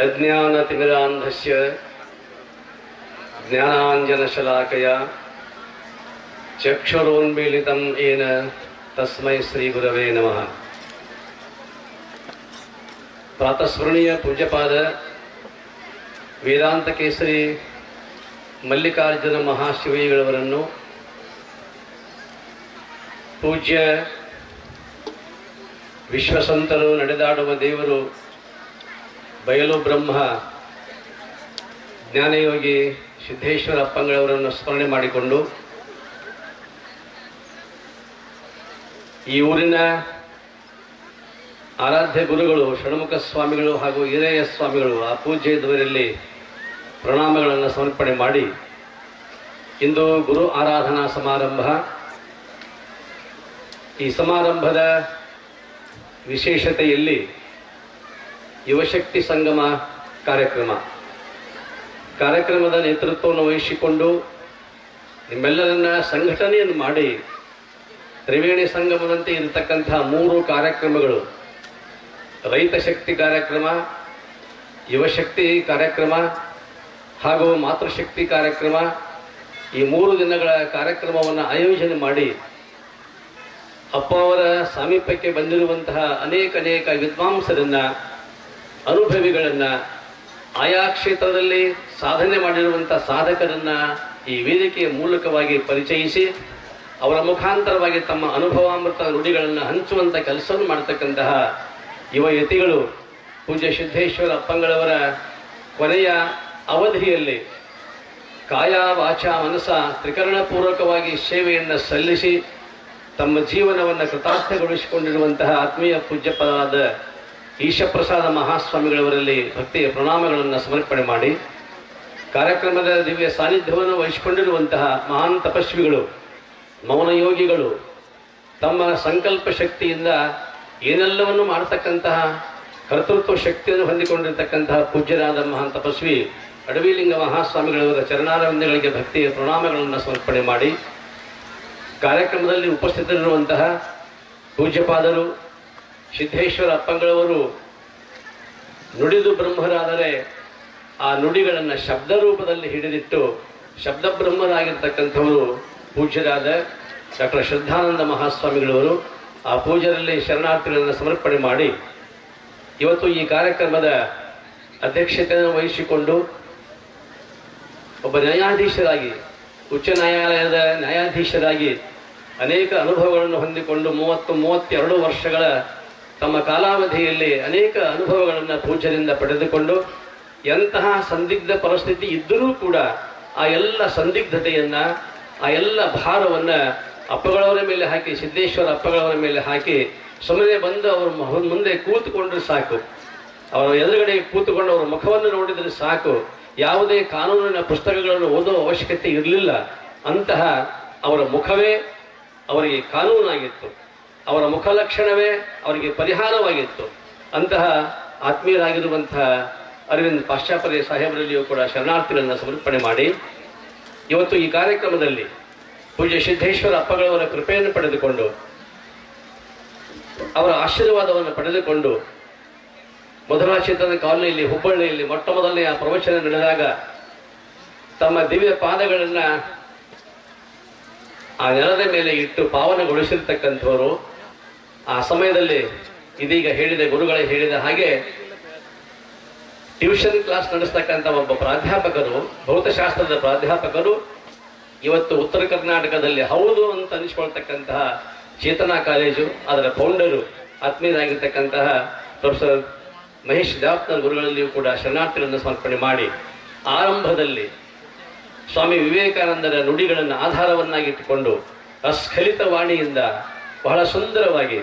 ಅಜ್ಞಾನತಿಮಿರಾಂಧಸ್ಯ ಜ್ಞಾನಾಂಜನಶಲಾಕಯ ಚಕ್ಷುರೋನ್ಮೀಲಿತಂ ಏನ ತಸ್ಮೈ ಶ್ರೀ ಗುರವೇ ನಮಃ. ಪ್ರಾತಸ್ಮರಣೀಯ ಪೂಜ್ಯಪಾದ ವೇದಾಂತ ಕೇಸರಿ ಮಲ್ಲಿಕಾರ್ಜುನ ಮಹಾಶಿವಯಿಗಳವರನ್ನು ಪೂಜ್ಯ ವಿಶ್ವಸಂತರು ನಡೆದಾಡುವ ದೇವರು ಬಯಲು ಬ್ರಹ್ಮ, ಜ್ಞಾನಯೋಗಿ ಸಿದ್ದೇಶ್ವರ ಅಪ್ಪಂಗಳವರನ್ನು ಸ್ಮರಣೆ ಮಾಡಿಕೊಂಡು ಈ ಊರಿನ ಆರಾಧ್ಯ ಗುರುಗಳು, ಷಣ್ಮುಖ ಸ್ವಾಮಿಗಳು ಹಾಗೂ ಹಿರೇಯ ಸ್ವಾಮಿಗಳು ಆ ಪೂಜೆ ಇದುವರಲ್ಲಿ ಪ್ರಣಾಮಗಳನ್ನು ಸಮರ್ಪಣೆ ಮಾಡಿ ಇಂದು ಗುರು ಆರಾಧನಾ ಸಮಾರಂಭ. ಈ ಸಮಾರಂಭದ ವಿಶೇಷತೆಯಲ್ಲಿ ಯುವಶಕ್ತಿ ಸಂಗಮ ಕಾರ್ಯಕ್ರಮ. ಕಾರ್ಯಕ್ರಮದ ನೇತೃತ್ವವನ್ನು ವಹಿಸಿಕೊಂಡು ನಿಮ್ಮೆಲ್ಲರನ್ನ ಸಂಘಟನೆಯನ್ನು ಮಾಡಿ ತ್ರಿವೇಣಿ ಸಂಗಮದಂತೆ ಇರತಕ್ಕಂತಹ ಮೂರು ಕಾರ್ಯಕ್ರಮಗಳು. ರೈತ ಶಕ್ತಿ ಕಾರ್ಯಕ್ರಮ, ಯುವಶಕ್ತಿ ಕಾರ್ಯಕ್ರಮ ಹಾಗೂ ಮಾತೃಶಕ್ತಿ ಕಾರ್ಯಕ್ರಮ ಈ ಮೂರು ದಿನಗಳ ಕಾರ್ಯಕ್ರಮವನ್ನು ಆಯೋಜನೆ ಮಾಡಿ ಅಪ್ಪ ಅವರ ಸಾಮೀಪ್ಯಕ್ಕೆ ಬಂದಿರುವಂತಹ ಅನೇಕ ಅನೇಕ ವಿದ್ವಾಂಸರನ್ನ ಅನುಭವಿಗಳನ್ನ ಆಯಾ ಕ್ಷೇತ್ರದಲ್ಲಿ ಸಾಧನೆ ಮಾಡಿರುವಂಥ ಸಾಧಕರನ್ನ ಈ ವೇದಿಕೆಯ ಮೂಲಕವಾಗಿ ಪರಿಚಯಿಸಿ, ಅವರ ಮುಖಾಂತರವಾಗಿ ತಮ್ಮ ಅನುಭವಾಮೃತ ನುಡಿಗಳನ್ನು ಹಂಚುವಂಥ ಕೆಲಸವನ್ನು ಮಾಡತಕ್ಕಂತಹ ಯುವ ಯತಿಗಳು ಪೂಜ್ಯ ಸಿದ್ದೇಶ್ವರ ಅಪ್ಪಂಗಳವರ ಕೊನೆಯ ಅವಧಿಯಲ್ಲಿ ಕಾಯ ವಾಚ ಮನಸ ತ್ರಿಕರಣಪೂರ್ವಕವಾಗಿ ಸೇವೆಯನ್ನು ಸಲ್ಲಿಸಿ, ತಮ್ಮ ಜೀವನವನ್ನು ಕೃತಾರ್ಥಗೊಳಿಸಿಕೊಂಡಿರುವಂತಹ ಆತ್ಮೀಯ ಪೂಜ್ಯಪದಾದ ಈಶಪ್ರಸಾದ ಮಹಾಸ್ವಾಮಿಗಳವರಲ್ಲಿ ಭಕ್ತಿಯ ಪ್ರಣಾಮಗಳನ್ನು ಸಮರ್ಪಣೆ ಮಾಡಿ ಕಾರ್ಯಕ್ರಮದ ದಿವ್ಯ ಸಾನ್ನಿಧ್ಯವನ್ನು ವಹಿಸಿಕೊಂಡಿರುವಂತಹ ಮಹಾನ್ ತಪಸ್ವಿಗಳು ಮೌನಯೋಗಿಗಳು ತಮ್ಮ ಸಂಕಲ್ಪ ಶಕ್ತಿಯಿಂದ ಏನೆಲ್ಲವನ್ನು ಮಾಡತಕ್ಕಂತಹ ಕರ್ತೃತ್ವ ಶಕ್ತಿಯನ್ನು ಹೊಂದಿಕೊಂಡಿರತಕ್ಕಂತಹ ಪೂಜ್ಯರಾದ ಮಹಾನ್ ತಪಸ್ವಿ ಅಡವಿಲಿಂಗ ಮಹಾಸ್ವಾಮಿಗಳವರ ಚರಣಾರವಿಂದಗಳಿಗೆ ಭಕ್ತಿಯ ಪ್ರಣಾಮಗಳನ್ನು ಸಮರ್ಪಣೆ ಮಾಡಿ ಕಾರ್ಯಕ್ರಮದಲ್ಲಿ ಉಪಸ್ಥಿತರಿರುವಂತಹ ಪೂಜ್ಯಪಾದರು ಸಿದ್ದೇಶ್ವರ ಅಪ್ಪಂಗಳವರು ನುಡಿದು ಬ್ರಹ್ಮರಾದರೆ ಆ ನುಡಿಗಳನ್ನು ಶಬ್ದ ರೂಪದಲ್ಲಿ ಹಿಡಿದಿಟ್ಟು ಶಬ್ದ ಬ್ರಹ್ಮರಾಗಿರ್ತಕ್ಕಂಥವರು ಪೂಜ್ಯರಾದ ಡಾಕ್ಟರ್ ಶ್ರದ್ಧಾನಂದ ಮಹಾಸ್ವಾಮಿಗಳವರು ಆ ಪೂಜರಲ್ಲಿ ಶರಣಾರ್ಥಿಗಳನ್ನು ಸಮರ್ಪಣೆ ಮಾಡಿ ಇವತ್ತು ಈ ಕಾರ್ಯಕ್ರಮದ ಅಧ್ಯಕ್ಷತೆಯನ್ನು ವಹಿಸಿಕೊಂಡು ಒಬ್ಬ ನ್ಯಾಯಾಧೀಶರಾಗಿ, ಉಚ್ಚ ನ್ಯಾಯಾಲಯದ ನ್ಯಾಯಾಧೀಶರಾಗಿ ಅನೇಕ ಅನುಭವಗಳನ್ನು ಹೊಂದಿಕೊಂಡು ಮೂವತ್ತು ಮೂವತ್ತೆರಡು ವರ್ಷಗಳ ತಮ್ಮ ಕಾಲಾವಧಿಯಲ್ಲಿ ಅನೇಕ ಅನುಭವಗಳನ್ನು ಪೂಜ್ಯರಿಂದ ಪಡೆದುಕೊಂಡು ಎಂತಹ ಸಂದಿಗ್ಧ ಪರಿಸ್ಥಿತಿ ಇದ್ದರೂ ಕೂಡ ಆ ಎಲ್ಲ ಸಂದಿಗ್ಧತೆಯನ್ನು, ಆ ಎಲ್ಲ ಭಾರವನ್ನ ಅಪ್ಪಗಳವರ ಮೇಲೆ ಹಾಕಿ, ಸಿದ್ದೇಶ್ವರ ಅಪ್ಪಗಳವರ ಮೇಲೆ ಹಾಕಿ ಸುಮ್ಮನೆ ಬಂದು ಅವರ ಮುಂದೆ ಕೂತುಕೊಂಡ್ರೆ ಸಾಕು. ಅವರ ಎದುರುಗಡೆ ಕೂತುಕೊಂಡು ಅವರ ಮುಖವನ್ನು ನೋಡಿದರೆ ಸಾಕು. ಯಾವುದೇ ಕಾನೂನಿನ ಪುಸ್ತಕಗಳನ್ನು ಓದೋ ಅವಶ್ಯಕತೆ ಇರಲಿಲ್ಲ. ಅಂತಹ ಅವರ ಮುಖವೇ ಅವರಿಗೆ ಕಾನೂನಾಗಿತ್ತು. ಅವರ ಮುಖಲಕ್ಷಣವೇ ಅವರಿಗೆ ಪರಿಹಾರವಾಗಿತ್ತು. ಅಂತಹ ಆತ್ಮೀಯರಾಗಿರುವಂತಹ ಅರವಿಂದ್ ಪಾಶ್ಚಾಪರ್ಯ ಸಾಹೇಬರಲ್ಲಿಯೂ ಕೂಡ ಶರಣಾರ್ಥಿಗಳನ್ನು ಸಮರ್ಪಣೆ ಮಾಡಿ. ಇವತ್ತು ಈ ಕಾರ್ಯಕ್ರಮದಲ್ಲಿ ಪೂಜ್ಯ ಸಿದ್ದೇಶ್ವರ ಅಪ್ಪಗಳವರ ಕೃಪೆಯನ್ನು ಪಡೆದುಕೊಂಡು, ಅವರ ಆಶೀರ್ವಾದವನ್ನು ಪಡೆದುಕೊಂಡು ಮಧುರಾಚೇತನ ಕಾಲೋನಿಯಲ್ಲಿ ಹುಬ್ಬಳ್ಳಿಯಲ್ಲಿ ಮೊಟ್ಟ ಮೊದಲನೆಯ ಪ್ರವಚನ ನಡೆದಾಗ ತಮ್ಮ ದಿವ್ಯ ಪಾದಗಳನ್ನ ಆ ನೆಲದ ಮೇಲೆ ಇಟ್ಟು ಪಾವನಗೊಳಿಸಿರ್ತಕ್ಕಂಥವರು ಆ ಸಮಯದಲ್ಲಿ ಇದೀಗ ಹೇಳಿದ ಗುರುಗಳೇ ಹೇಳಿದ ಹಾಗೆ ಟ್ಯೂಷನ್ ಕ್ಲಾಸ್ ನಡೆಸ್ತಕ್ಕಂಥ ಒಬ್ಬ ಪ್ರಾಧ್ಯಾಪಕರು, ಭೌತಶಾಸ್ತ್ರದ ಪ್ರಾಧ್ಯಾಪಕರು ಇವತ್ತು ಉತ್ತರ ಕರ್ನಾಟಕದಲ್ಲಿ ಹೌದು ಅಂತ ಅನಿಸ್ಕೊಳ್ತಕ್ಕಂತಹ ಚೇತನಾ ಕಾಲೇಜು, ಅದರ ಫೌಂಡರು ಆತ್ಮೀಯರಾಗಿರ್ತಕ್ಕಂತಹ ಪ್ರೊಫೆಸರ್ ಮಹೇಶ್ ದಾಪ್ತರ್ ಗುರುಗಳಲ್ಲಿಯೂ ಕೂಡ ಶರಣಾರ್ಥಿಗಳನ್ನು ಸಮರ್ಪಣೆ ಮಾಡಿ ಆರಂಭದಲ್ಲಿ ಸ್ವಾಮಿ ವಿವೇಕಾನಂದರ ನುಡಿಗಳನ್ನು ಆಧಾರವನ್ನಾಗಿಟ್ಟುಕೊಂಡು ಅಸ್ಖಲಿತ ವಾಣಿಯಿಂದ ಬಹಳ ಸುಂದರವಾಗಿ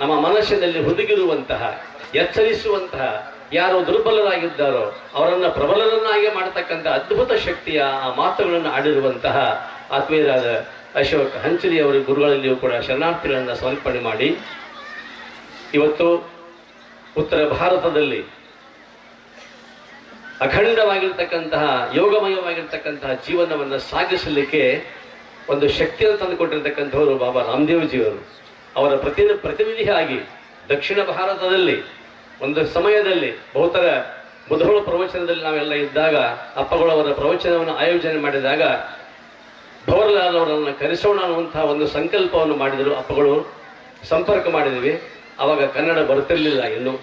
ನಮ್ಮ ಮನಸ್ಸಿನಲ್ಲಿ ಹುದುಗಿರುವಂತಹ, ಎಚ್ಚರಿಸುವಂತಹ ಯಾರು ದುರ್ಬಲರಾಗಿದ್ದಾರೋ ಅವರನ್ನು ಪ್ರಬಲರನ್ನಾಗಿ ಮಾಡತಕ್ಕಂಥ ಅದ್ಭುತ ಶಕ್ತಿಯ ಆ ಮಾತುಗಳನ್ನು ಆಡಿರುವಂತಹ ಆತ್ಮೀಯರಾದ ಅಶೋಕ್ ಹಂಚಲಿ ಅವರ ಗುರುಗಳಲ್ಲಿಯೂ ಕೂಡ ಶರಣಾರ್ಥಿಗಳನ್ನು ಸಮರ್ಪಣೆ ಮಾಡಿ. ಇವತ್ತು ಉತ್ತರ ಭಾರತದಲ್ಲಿ ಅಖಂಡವಾಗಿರ್ತಕ್ಕಂತಹ ಯೋಗಮಯವಾಗಿರ್ತಕ್ಕಂತಹ ಜೀವನವನ್ನು ಸಾಗಿಸಲಿಕ್ಕೆ ಒಂದು ಶಕ್ತಿಯನ್ನು ತಂದುಕೊಟ್ಟಿರ್ತಕ್ಕಂಥವರು ಬಾಬಾ ರಾಮದೇವ್ಜಿಯವರು. ಅವರ ಪ್ರತಿ ಪ್ರತಿನಿಧಿಯಾಗಿ ದಕ್ಷಿಣ ಭಾರತದಲ್ಲಿ ಒಂದು ಸಮಯದಲ್ಲಿ ಬಹುತರ ಬುಧಗಳ ಪ್ರವಚನದಲ್ಲಿ ನಾವೆಲ್ಲ ಇದ್ದಾಗ, ಅಪ್ಪಗಳವರ ಪ್ರವಚನವನ್ನು ಆಯೋಜನೆ ಮಾಡಿದಾಗ ಭವರ್ಲಾಲ್ ಅವರನ್ನು ಕರೆಸೋಣ ಅನ್ನುವಂಥ ಒಂದು ಸಂಕಲ್ಪವನ್ನು ಮಾಡಿದರು ಅಪ್ಪಗಳು. ಸಂಪರ್ಕ ಮಾಡಿದ್ವಿ. ಅವಾಗ ಕನ್ನಡ ಬರ್ತಿರ್ಲಿಲ್ಲ ಇನ್ನು.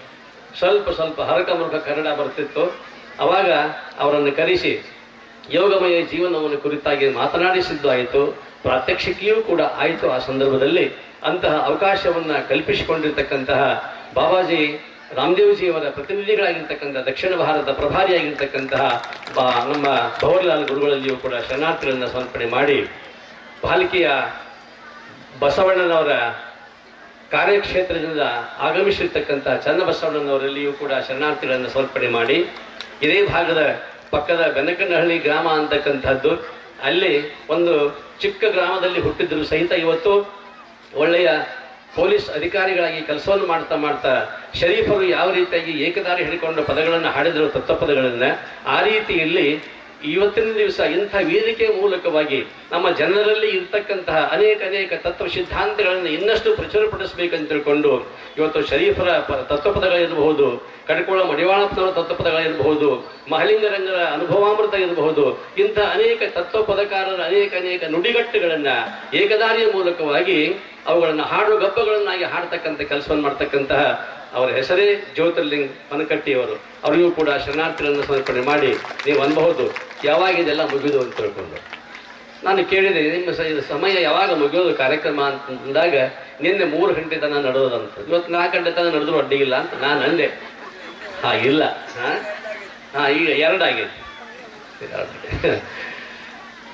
ಸ್ವಲ್ಪ ಸ್ವಲ್ಪ ಹರಕ ಮುರುಕ ಕನ್ನಡ ಬರ್ತಿತ್ತು. ಅವಾಗ ಅವರನ್ನು ಕರೆಸಿ ಯೋಗಮಯ ಜೀವನವನ್ನು ಕುರಿತಾಗಿ ಮಾತನಾಡಿಸಿದ್ದು ಆಯಿತು ಪ್ರಾತ್ಯಕ್ಷಿಕೆಯೂ ಕೂಡ ಆಯಿತು ಆ ಸಂದರ್ಭದಲ್ಲಿ. ಅಂತಹ ಅವಕಾಶವನ್ನು ಕಲ್ಪಿಸಿಕೊಂಡಿರ್ತಕ್ಕಂತಹ ಬಾಬಾಜಿ ರಾಮದೇವ್ಜಿ ಅವರ ಪ್ರತಿನಿಧಿಗಳಾಗಿರ್ತಕ್ಕಂಥ ದಕ್ಷಿಣ ಭಾರತ ಪ್ರಭಾರಿಯಾಗಿರ್ತಕ್ಕಂತಹ ನಮ್ಮ ಭವರ್ಲಾಲ್ ಗುರುಗಳಲ್ಲಿಯೂ ಕೂಡ ಶರಣಾರ್ಥಿಗಳನ್ನು ಸಮರ್ಪಣೆ ಮಾಡಿ ಪಾಲಿಕೆಯ ಬಸವಣ್ಣನವರ ಕಾರ್ಯಕ್ಷೇತ್ರದಿಂದ ಆಗಮಿಸಿರ್ತಕ್ಕಂಥ ಚನ್ನಬಸವಣ್ಣನವರಲ್ಲಿಯೂ ಕೂಡ ಶರಣಾರ್ಥಿಗಳನ್ನು ಸಮರ್ಪಣೆ ಮಾಡಿ. ಇದೇ ಭಾಗದ ಪಕ್ಕದ ಬೆನಕನಹಳ್ಳಿ ಗ್ರಾಮ ಅಂತಕ್ಕಂಥದ್ದು. ಅಲ್ಲಿ ಒಂದು ಚಿಕ್ಕ ಗ್ರಾಮದಲ್ಲಿ ಹುಟ್ಟಿದ್ರು ಸಹಿತ ಇವತ್ತು ಒಳ್ಳೆಯ ಪೊಲೀಸ್ ಅಧಿಕಾರಿಗಳಾಗಿ ಕೆಲಸವನ್ನು ಮಾಡ್ತಾ ಮಾಡ್ತಾ ಶರೀಫರು ಯಾವ ರೀತಿಯಾಗಿ ಏಕದಾರಿ ಹಿಡಿಕೊಂಡು ಪದಗಳನ್ನು ಹಾಡಿದರು ತತ್ವಪದಗಳನ್ನು ಆ ರೀತಿಯಲ್ಲಿ ಇವತ್ತಿನ ದಿವಸ ಇಂಥ ವೇದಿಕೆ ಮೂಲಕವಾಗಿ ನಮ್ಮ ಜನರಲ್ಲಿ ಇರ್ತಕ್ಕಂತಹ ಅನೇಕ ಅನೇಕ ತತ್ವ ಸಿದ್ಧಾಂತಗಳನ್ನು ಇನ್ನಷ್ಟು ಪ್ರಚುರಪಡಿಸಬೇಕಂತ ತಿಳ್ಕೊಂಡು ಇವತ್ತು ಶರೀಫರ ತತ್ವಪದಗಳಿರಬಹುದು ಕಡಕೋಳ ಮಡಿವಾಳಪ್ಪನವರ ತತ್ವಪದಗಳಿರಬಹುದು ಮಹಲಿಂಗರಂಗರ ಅನುಭವಾಮೃತ ಇರಬಹುದು ಇಂಥ ಅನೇಕ ತತ್ವ ಪದಕಾರರ ಅನೇಕ ಅನೇಕ ನುಡಿಗಟ್ಟುಗಳನ್ನು ಏಕದಾರಿಯ ಮೂಲಕವಾಗಿ ಅವುಗಳನ್ನು ಹಾಡು ಗಪ್ಪಗಳನ್ನಾಗಿ ಹಾಡ್ತಕ್ಕಂಥ ಕೆಲಸವನ್ನು ಮಾಡ್ತಕ್ಕಂತಹ ಅವರ ಹೆಸರೇ ಜ್ಯೋತಿರ್ಲಿಂಗ್ ಪನಕಟ್ಟಿಯವರು. ಅವರಿಗೂ ಕೂಡ ಶರಣಾರ್ಥಿಗಳನ್ನು ಸಮರ್ಪಣೆ ಮಾಡಿ ನೀವು ಅನ್ಬಹುದು ಯಾವಾಗ ಇದೆಲ್ಲ ಮುಗಿದು ಅಂತ ತಿಳ್ಕೊಂಡು. ನಾನು ಕೇಳಿದೆ, ನಿಮ್ಮ ಸಮಯ ಯಾವಾಗ ಮುಗಿಯೋದು ಕಾರ್ಯಕ್ರಮ ಅಂತ ಅಂದಾಗ ನಿನ್ನೆ ಮೂರು ಗಂಟೆ ತನಕ ನಡೆದಂತ ಇವತ್ತು ನಾಲ್ಕು ಗಂಟೆ ತನಕ ನಡೆದ್ರು ಅಡ್ಡಿಗಿಲ್ಲ ಅಂತ ನಾನು ಅಂದೆ. ಹಾ ಇಲ್ಲ ಹಾ? ಹಾ, ಈಗ ಎರಡಾಗಿದೆ